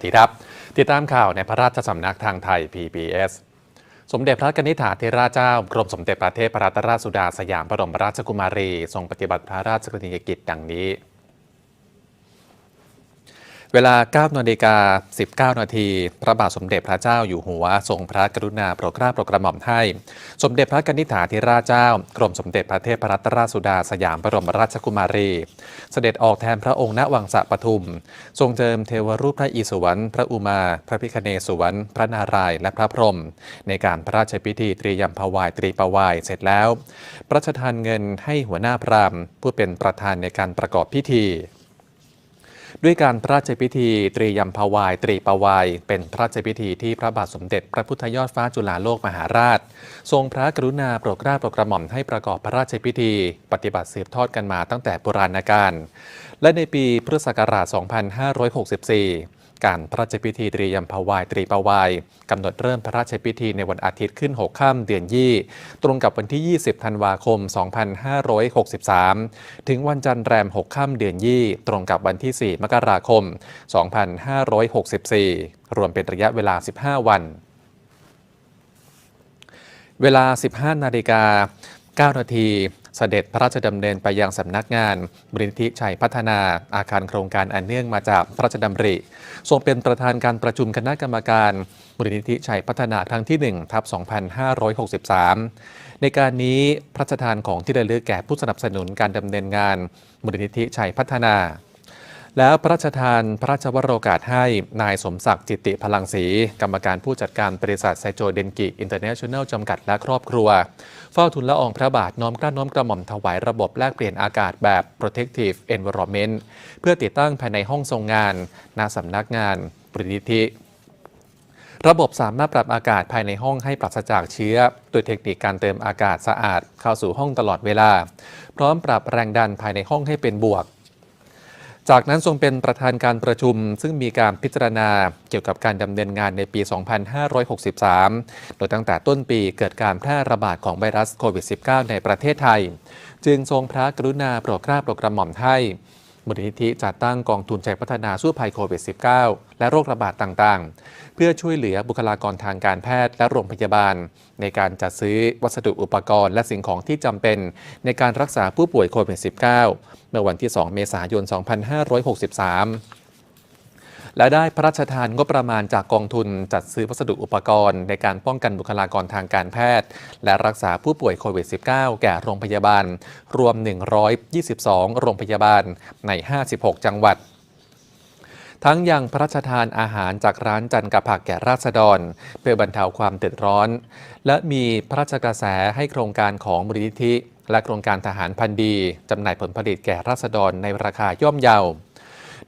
วัสดีครับ ติดตามข่าวในพระราชสำนักทางไทย PBS สมเด็จพระกนิษฐาเทราเจ้ากรมสมเด็จพระเทพรัตนราชสุดาสยามบรมราชกุมารี ทรงปฏิบัติพระราชกรณียกิจดังนี้ เวลา 9นาฬิกา 19 นาที พระบาทสมเด็จพระเจ้าอยู่หัว ทรงพระกรุณาโปรดเกล้าโปรดกระหม่อมให้ สมเด็จพระกนิษฐาธิราชเจ้า กรมสมเด็จพระเทพรัตนราชสุดาสยามบรมราชกุมารี เสด็จออกแทนพระองค์ณวังสะปทุม ทรงเจิมเทวรูปพระอิศวร พระอุมา พระพิคเนศวร พระนารายณ์ และพระพรหม ในการพระราชพิธีตรียมพวายตรีปวายเสร็จแล้ว พระราชทานเงินให้หัวหน้าพราหมณ์ผู้เป็นประธานในการประกอบพิธี ด้วยการพระราชพิธีตรียมพวาย ตรีปวาย เป็นพระราชพิธีที่พระบาทสมเด็จพระพุทธยอดฟ้าจุฬาโลกมหาราช ทรงพระกรุณาโปรดเกล้าโปรดกระหม่อมให้ประกอบพระราชพิธี ปฏิบัติสืบทอดกันมาตั้งแต่โบราณกาลและในปีพุทธศักราช 2564 การพระราชพิธีตรียมพวายตรีปวายกำหนดเริ่มพระราชพิธีในวันอาทิตย์ขึ้น 6 ค่ำเดือนยี่ตรงกับวันที่ 20 ธันวาคม 2563 ถึงวันจันทร์แรม 6 ค่ำเดือนยี่ตรงกับวันที่ 4 มกราคม 2564 รวมเป็นระยะเวลา 15 วัน เวลา 15 นาฬิกา9นาที เสด็จพระราชดำเนินไปยังสำนักงานบริธิชัยพัฒนาอาคารโครงการอันเนื่องมาจากพระราชดำริ ทรงเป็นประธานการประชุมคณะกรรมการบริธิชัยพัฒนาครั้งที่ 1 ทับ 2563 ในการนี้พระราชทานของที่ระลึกแก่ผู้สนับสนุนการดำเนินงานบริธิชัยพัฒนา แล้วพระราชทานพระราชวโรกาสให้นายสมศักดิ์จิตติพลังศรีกรรมการผู้จัดการบริษัทไซโจเดนกิอินเตอร์เนชั่นแนลจำกัดและครอบครัว เฝ้าทุนละอองพระบาทน้อมกล้าน้อมกระหม่อมถวายระบบแลกเปลี่ยนอากาศแบบ protective environment เพื่อติดตั้งภายในห้องทรงงานณสำนักงานบริธิ ระบบสามารถปรับอากาศภายในห้องให้ปราศจากเชื้อ โดยเทคนิคการเติมอากาศสะอาดเข้าสู่ห้องตลอดเวลา พร้อมปรับแรงดันภายในห้องให้เป็นบวก จากนั้นทรงเป็นประธานการประชุม ซึ่งมีการพิจารณาเกี่ยวกับการดำเนินงานในปี 2563 โดยตั้งแต่ต้นปีเกิดการแพร่ระบาดของไวรัสโควิด -19 ในประเทศไทย จึงทรงพระกรุณาโปรดเกล้าโปรดกระหม่อมให้ มูลนิธิจัดตั้งกองทุนใจพัฒนาสู้ภัยโควิด -19 และโรคระบาดต่างๆ เพื่อช่วยเหลือบุคลากรทางการแพทย์และโรงพยาบาล ในการจัดซื้อวัสดุอุปกรณ์ และสิ่งของที่จำเป็น ในการรักษาผู้ป่วยโควิด -19 เมื่อวันที่ 2 เมษายน 2563 และได้พระราชทานงบประมาณจากกองทุนจัดซื้อวัสดุอุปกรณ์ ในการป้องกันบุคลากรทางการแพทย์ และรักษาผู้ป่วยโควิด -19 แก่โรงพยาบาล รวม 122 โรงพยาบาลใน 56 จังหวัดทั้งยังพระราชทานอาหารจากร้านจันกับผักแก่ราษฎร เพื่อบรรเทาความเดือดร้อน และมีพระราชกระแสให้โครงการของมูลนิธิ และโครงการทหารพันดีจำหน่ายผลผลิตแก่ราษฎรในราคาย่อมเยา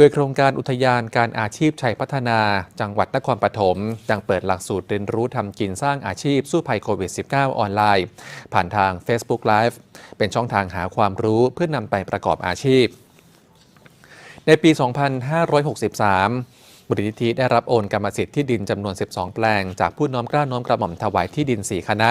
ดยโครงการอุทยานการอาชีพชัยพัฒนา จังหวัดนครปฐมยังเปิดหลักสูตรเรียนรู้ทำกินสร้างอาชีพสู้ภัยโควิด -19 ออนไลน์ ผ่านทาง Facebook Live เป็นช่องทางหาความรู้เพื่อนำไปประกอบอาชีพ ในปี 2563 มูลนิธิได้รับโอนกรรมสิทธิ์ที่ดินจำนวน 12 แปลง จากผู้น้อมกล้าน้อมกระหม่อมถวายที่ดิน 4 คณะ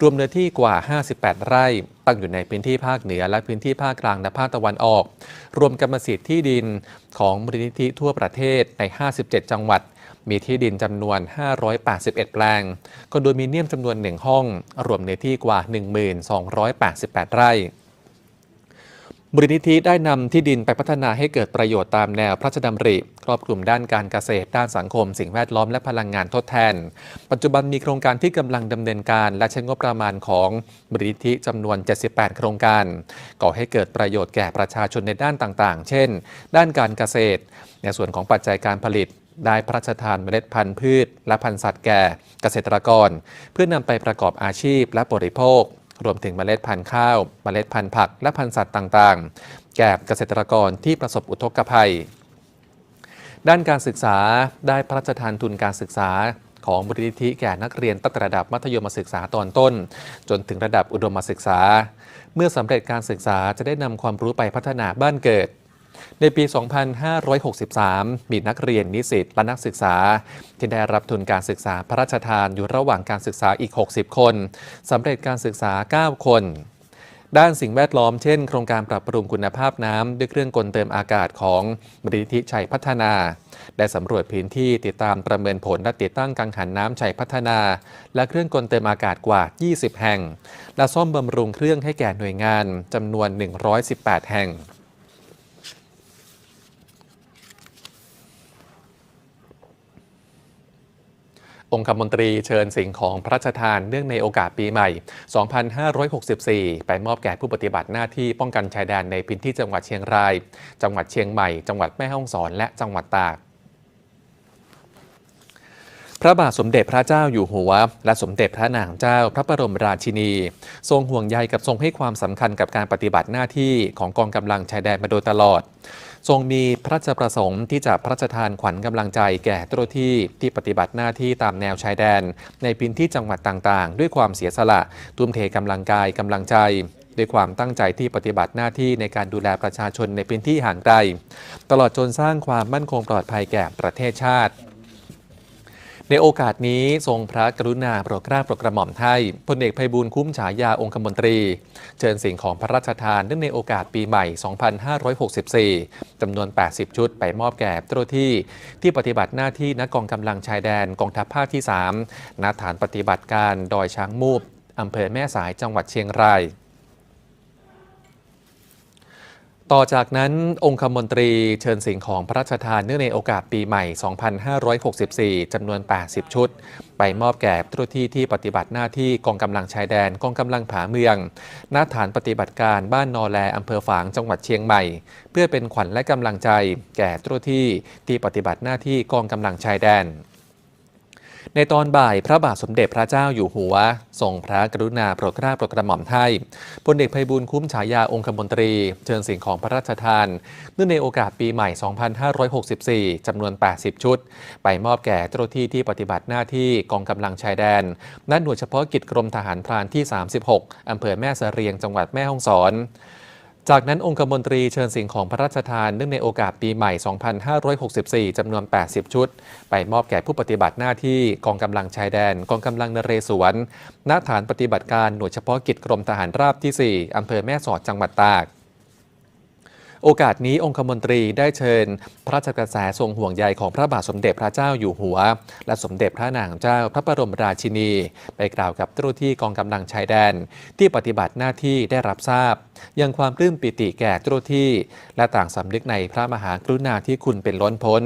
รวมเนื้อที่กว่า 58 ไร่ ตั้งอยู่ในพื้นที่ภาคเหนือและพื้นที่ภาคกลางและภาคตะวันออก รวมกรรมสิทธิ์ที่ดินของมูลนิธิทั่วประเทศใน 57 จังหวัด มีที่ดินจำนวน 581 แปลงคอนโดมิเนียมจำนวน 1 ห้อง รวมเนื้อที่กว่า 1288 ไร่ มูลนิธิได้นำที่ดินไปพัฒนาให้เกิดประโยชน์ตามแนวพระราชดำริ ครอบคลุมด้านการเกษตร ด้านสังคม สิ่งแวดล้อมและพลังงานทดแทน ปัจจุบันมีโครงการที่กำลังดำเนินการ และใช้งบประมาณของมูลนิธิจำนวน 78 โครงการ ก่อให้เกิดประโยชน์แก่ประชาชนในด้านต่างๆ เช่น ด้านการเกษตร ในส่วนของปัจจัยการผลิตได้พระราชทานเมล็ดพันธุ์พืช และพันธุ์สัตว์แก่เกษตรกร เพื่อนำไปประกอบอาชีพและบริโภค รวมถึงเมล็ดพันธุ์ข้าว เมล็ดพันธุ์ผัก และพันธุ์สัตว์ต่างๆ แก่เกษตรกรที่ประสบอุทกภัย ด้านการศึกษาได้พระราชทานทุนการศึกษาของมูลนิธิแก่นักเรียนตั้งแต่ระดับมัธยมศึกษาตอนต้น จนถึงระดับอุดมศึกษา เมื่อสำเร็จการศึกษาจะได้นำความรู้ไปพัฒนาบ้านเกิด ในปี 2563 มีนักเรียนนิสิตและนักศึกษา ที่ได้รับทุนการศึกษาพระราชทานอยู่ระหว่างการศึกษาอีก 60 คนสำเร็จการศึกษา 9 คนด้านสิ่งแวดล้อมเช่น โครงการปรับปรุงคุณภาพน้ำด้วยเครื่องกลเติมอากาศของบริธิชัยพัฒนา ได้สำรวจพื้นที่ติดตามประเมินผลและติดตั้งกังหันน้ำชัยพัฒนา และเครื่องกลเติมอากาศกว่า 20 แห่ง และซ่อมบำรุงเครื่องให้แก่หน่วยงานจำนวน 118 แห่ง องคมนตรีเชิญสิ่งของพระราชทานเนื่องในโอกาสปีใหม่ 2564 ไปมอบแก่ผู้ปฏิบัติหน้าที่ป้องกันชายแดนในพื้นที่จังหวัดเชียงราย จังหวัดเชียงใหม่ จังหวัดแม่ฮ่องสอน และจังหวัดตากพระบาทสมเด็จพระเจ้าอยู่หัว และสมเด็จพระนางเจ้าพระบรมราชินี ทรงห่วงใยกับทรงให้ความสำคัญกับการปฏิบัติหน้าที่ของกองกำลังชายแดนมาโดยตลอด ทรงมีพระราชประสงค์ที่จะพระราชทานขวัญกำลังใจแก่เจ้าหน้าที่ที่ปฏิบัติหน้าที่ตามแนวชายแดน ในพื้นที่จังหวัดต่างๆ ด้วยความเสียสละทุ่มเทกำลังกายกำลังใจด้วยความตั้งใจที่ปฏิบัติหน้าที่ในการดูแลประชาชนในพื้นที่ห่างไกล ตลอดจนสร้างความมั่นคงปลอดภัยแก่ประเทศชาติ ในโอกาสนี้ทรงพระกรุณาโปรดเกล้าโปรดกระหม่อมให้พลเอกไพบูลย์คุ้มฉายาองคมนตรี เชิญสิ่งของพระราชทานเนื่องในโอกาสปีใหม่ 2564 จำนวน 80 ชุดไปมอบแก่เจ้าหน้าที่ ที่ปฏิบัติหน้าที่ณกองกำลังชายแดนกองทัพภาคที่3ณฐานปฏิบัติการดอยช้างมูบอำเภอแม่สายจังหวัดเชียงราย ต่อจากนั้นองคมนตรีเชิญสิ่งของพระราชทานเนื่องในโอกาสปีใหม่ 2564 จำนวน 80 ชุด ไปมอบแก่เจ้าหน้าที่ที่ปฏิบัติหน้าที่กองกำลังชายแดนกองกำลังผาเมืองณฐานปฏิบัติการบ้านนอแลอำเภอฝางจังหวัดเชียงใหม่ เพื่อเป็นขวัญและกำลังใจ แก่เจ้าหน้าที่ที่ปฏิบัติหน้าที่กองกำลังชายแดน ในตอนบ่ายพระบาทสมเด็จพระเจ้าอยู่หัวทรงพระกรุณาโปรดเกล้าโปรดกระหม่อมให้พลเอกไพบูลคุ้มฉายาองคมนตรี เชิญสิ่งของพระราชทาน เนื่องในโอกาสปีใหม่ 2564 จำนวน 80 ชุด ไปมอบแก่เจ้าหน้าที่ที่ปฏิบัติหน้าที่กองกำลังชายแดนณหน่วยเฉพาะกิจกรมทหารพรานที่ 36 อำเภอแม่เสรียงจังหวัดแม่ฮ่องสอน จากนั้นองคมนตรีเชิญสิ่งของพระราชทานเนื่องในโอกาสปีใหม่ 2564 จำนวน 80 ชุด ไปมอบแก่ผู้ปฏิบัติหน้าที่กองกำลังชายแดน กองกำลังนเรศวรณฐานปฏิบัติการหน่วยเฉพาะกิจกรมทหารราบที่ 4 อำเภอแม่สอดจังหวัดตาก โอกาสนี้องคมนตรีได้เชิญ พระราชกระแสทรงห่วงใยของพระบาทสมเด็จพระเจ้าอยู่หัว และสมเด็จพระนางเจ้าพระบรมราชินี ไปกล่าวกับเจ้าหน้าที่กองกำลังชายแดน ที่ปฏิบัติหน้าที่ได้รับทราบ ยังความปลื้มปิติแก่เจ้าหน้าที่ และต่างสำนึกในพระมหากรุณาธิคุณเป็นล้นพ้น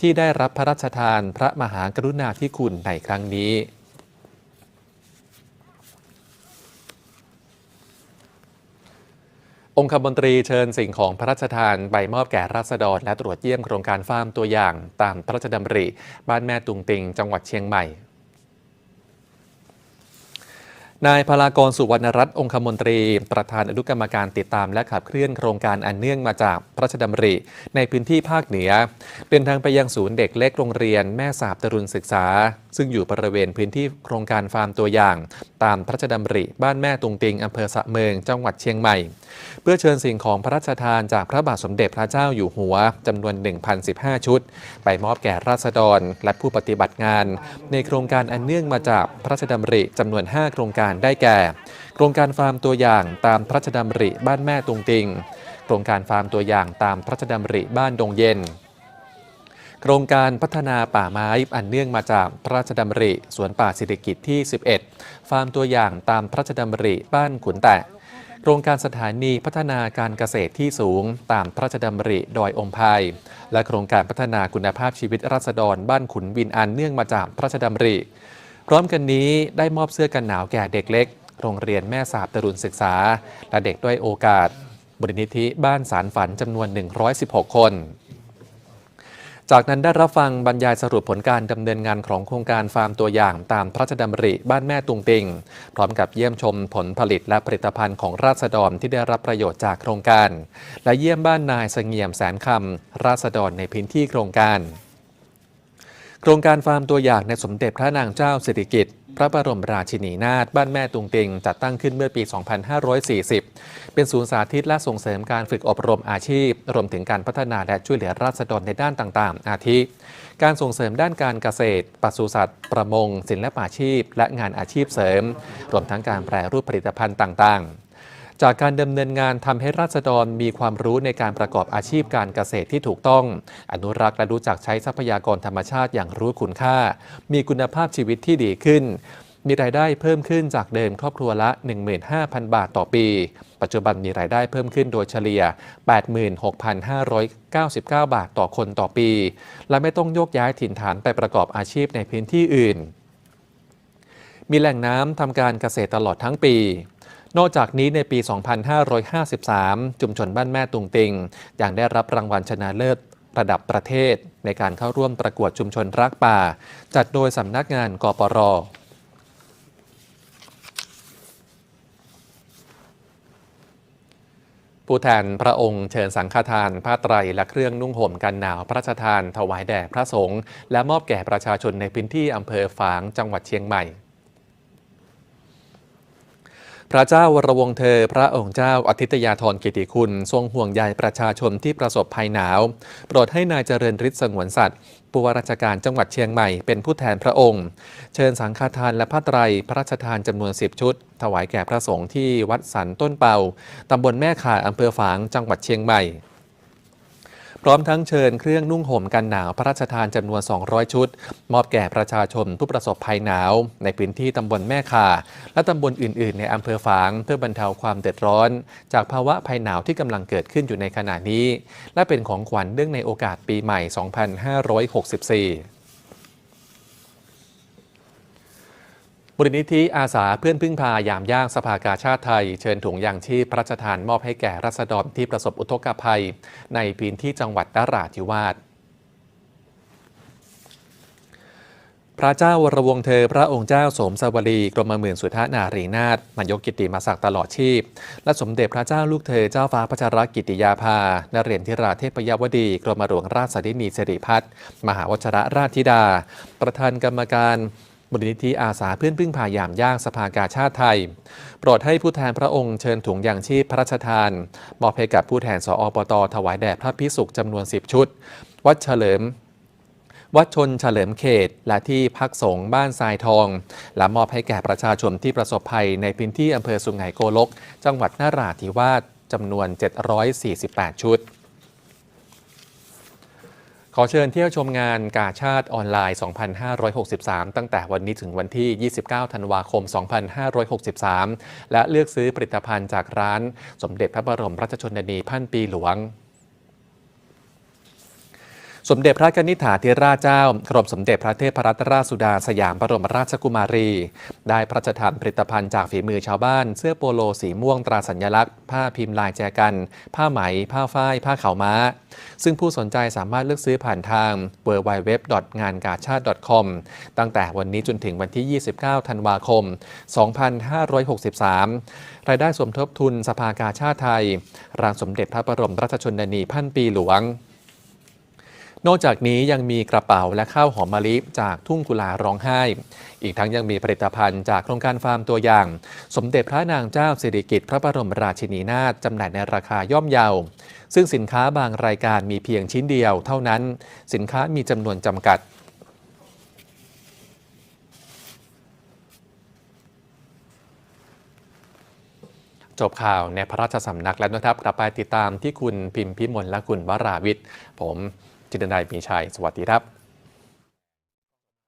ที่ได้รับพระราชทานพระมหากรุณาธิคุณในครั้งนี้ องคมนตรีเชิญสิ่งของพระราชทานไปมอบแก่ราษฎร และตรวจเยี่ยมโครงการฟาร์มตัวอย่าง ตามพระราชดำริ บ้านแม่ตุงติง จังหวัดเชียงใหม่นายพลากรสุวรรณรัตน์องคมนตรี ประธานอนุกรรมการติดตามและขับเคลื่อนโครงการอันเนื่องมาจากพระราชดำริ ในพื้นที่ภาคเหนือ เดินทางไปยังศูนย์เด็กเล็กโรงเรียนแม่สาบตรุณศึกษา ซึ่งอยู่บริเวณพื้นที่โครงการฟาร์มตัวอย่าง ตามพระราชดำริบ้านแม่ตุงติงอำเภอสะเมืองจังหวัดเชียงใหม่ เพื่อเชิญสิ่งของพระราชทานจากพระบาทสมเด็จพระเจ้าอยู่หัวจำนวน 1,015 ชุด ไปมอบแก่ราษฎรและผู้ปฏิบัติงาน ในโครงการอันเนื่องมาจากพระราชดำริจำนวน 5 โครงการได้แก่ โครงการฟาร์มตัวอย่างตามพระราชดำริบ้านแม่ตุงติง โครงการฟาร์มตัวอย่างตามพระราชดำริบ้านดงเย็นโครงการพัฒนาป่าไม้อันเนื่องมาจากพระราชดำริ สวนป่าเศรษฐกิจที่ 11 ฟาร์มตัวอย่างตามพระราชดำริบ้านขุนแตะโครงการสถานีพัฒนาการเกษตรที่สูง ตามพระราชดำริดอยองพายและโครงการพัฒนาคุณภาพชีวิตราษฎรบ้านขุนวินอันเนื่องมาจากพระราชดำริ พร้อมกันนี้ได้มอบเสื้อกันหนาวแก่เด็กเล็ก โรงเรียนแม่สาบตรุณศึกษา และเด็กด้วยโอกาสบรินิธิบ้านสารฝันจำนวน 116 คน จากนั้นได้รับฟังบรรยายสรุปผลการดำเนินงานของโครงการฟาร์มตัวอย่างตามพระราชดำริบ้านแม่ตุงติง พร้อมกับเยี่ยมชมผลผลิตและผลิตภัณฑ์ของราษฎรที่ได้รับประโยชน์จากโครงการ และเยี่ยมบ้านนายเสงี่ยมแสนคำราษฎรในพื้นที่โครงการ โครงการฟาร์มตัวอย่างในสมเด็จพระนางเจ้าสิริกิติ์ พระบรมราชินีนาถบ้านแม่ตุงติง จัดตั้งขึ้นเมื่อปี 2540 เป็นศูนย์สาธิตและส่งเสริมการฝึกอบรมอาชีพ รวมถึงการพัฒนาและช่วยเหลือราษฎรในด้านต่างๆ อาทิ การส่งเสริมด้านการเกษตรปศุสัตว์ ประมงศิลปาชีพ และงานอาชีพเสริม รวมทั้งการแปรรูปผลิตภัณฑ์ต่างๆ จากการดำเนินงานทำให้ราษฎรมีความรู้ในการประกอบอาชีพการเกษตรที่ถูกต้อง อนุรักษ์และรู้จักใช้ทรัพยากรธรรมชาติอย่างรู้คุณค่า มีคุณภาพชีวิตที่ดีขึ้น มีรายได้เพิ่มขึ้นจากเดิมครอบครัวละ 15,000 บาทต่อปี ปัจจุบันมีรายได้เพิ่มขึ้นโดยเฉลี่ย 86,599 บาทต่อคนต่อปี และไม่ต้องโยกย้ายถิ่นฐานไปประกอบอาชีพในพื้นที่อื่น มีแหล่งน้ำทำการเกษตรตลอดทั้งปี นอกจากนี้ในปี 2553 ชุมชนบ้านแม่ตุงติงยังได้รับรางวัลชนะเลิศระดับประเทศ ในการเข้าร่วมประกวดชุมชนรักป่า จัดโดยสำนักงานกปรผู้แทนพระองค์เชิญสังฆทานผ้าไตรและเครื่องนุ่งห่มกันหนาวพระราชทานถวายแด่พระสงฆ์และมอบแก่ประชาชนในพื้นที่อำเภอฝางจังหวัดเชียงใหม่ พระเจ้าวรวงเธอ พระองค์เจ้าอาทิตยาธรกิติคุณ ทรงห่วงใยประชาชนที่ประสบภัยหนาว โปรดให้นายเจริญฤทธิ์สงวนสัตว์ผู้ว่าราชการจังหวัดเชียงใหม่เป็นผู้แทนพระองค์ เชิญสังฆทานและผ้าไตรพระราชทานจำนวน 10 ชุด ถวายแก่พระสงฆ์ที่วัดสันต้นเป่าตำบลแม่ข่าอำเภอฝางจังหวัดเชียงใหม่ ร้อมทั้งเชิญเครื่องนุ่งห่มกันหนาวพระราชทานจำนวน 200 ชุด มอบแก่ประชาชนผู้ประสบภัยหนาว ในพื้นที่ตำบลแม่ข่า และตำบลอื่น ๆ ในอำเภอฝาง เพื่อบรรเทาความเดือดร้อน จากภาวะภัยหนาวที่กำลังเกิดขึ้นอยู่ในขณะนี้ และเป็นของขวัญเนื่องในโอกาสปีใหม่ 2564 มูลนิธิอาสาเพื่อนพึ่งพายามยากสภากาชาติไทย เชิญถุงยางชีพพระราชทานมอบให้แก่รัษฎรที่ประสบอุทกภัย ในพื้นที่จังหวัดนราธิวาสพระเจ้าวรวงเธอพระองค์เจ้าสมสวรีกรมหมื่นสุทธานารีนาถนายกกิติมาศักดิ์ตลอดชีพ และสมเด็จพระเจ้าลูกเธอเจ้าฟ้าพัชรกิติยาภานเรนทิราเทพยวดีกรมหลวงราชสดินีสิริพัฒน์มหาวชรราชธิดา ประธานกรรมการ มูลนิธิอาสาเพื่อนพึ่งพายามยากสภากาชาติไทย โปรดให้ผู้แทนพระองค์เชิญถุงยางชีพพระราชทาน มอบให้กับผู้แทนสอปตถวายแด่พระพิสุขจำนวน 10 ชุด วัดเฉลิม วัดชนเฉลิมเขต และที่พักสงฆ์บ้านทรายทอง และมอบให้แก่ประชาชนที่ประสบภัยในพื้นที่อำเภอสุไหงโกลก จังหวัดนราธิวาสจำนวน 748 ชุด ขอเชิญเที่ยวชมงานกาชาติออนไลน์ 2563 ตั้งแต่วันนี้ถึงวันที่ 29 ธันวาคม 2563 และเลือกซื้อผลิตภัณฑ์จากร้าน สมเด็จพระบรมราชชนนีพันปีหลวง สมเด็จพระกนิษฐาธิราชเจ้ากรมสมเด็จพระเทพรัตนราชสุดาสยามบรมราชกุมารี ได้พระราชทานผลิตภัณฑ์จากฝีมือชาวบ้าน เสื้อโปโลสีม่วงตราสัญลักษณ์ ผ้าพิมพ์ลายแจกัน ผ้าไหม ผ้าฝ้าย ผ้าขาวม้า ซึ่งผู้สนใจสามารถเลือกซื้อผ่านทาง w w w งานกาชาติ .com ตั้งแต่วันนี้จนถึงวันที่ 29 ธันวาคม 2563 รายได้สมทบทุนสภากาชาติไทยรางสมเด็จพระบรมราชชนนีพันปีหลวง นอกจากนี้ยังมีกระเป๋าและข้าวหอมมะลิจากทุ่งกุลาร้องไห้ อีกทั้งยังมีผลิตภัณฑ์จากโครงการฟาร์มตัวอย่าง สมเด็จพระนางเจ้าสิริกิติ์พระบรมราชินีนาถจำหน่ายในราคาย่อมเยา ซึ่งสินค้าบางรายการมีเพียงชิ้นเดียวเท่านั้น สินค้ามีจำนวนจำกัดจบข่าวในพระราชสำนักแล้วนะครับ กลับไปติดตามที่คุณพิมพิมลและคุณวราวิทย์ ผม จิตรนายมีชัย สวัสดีครับ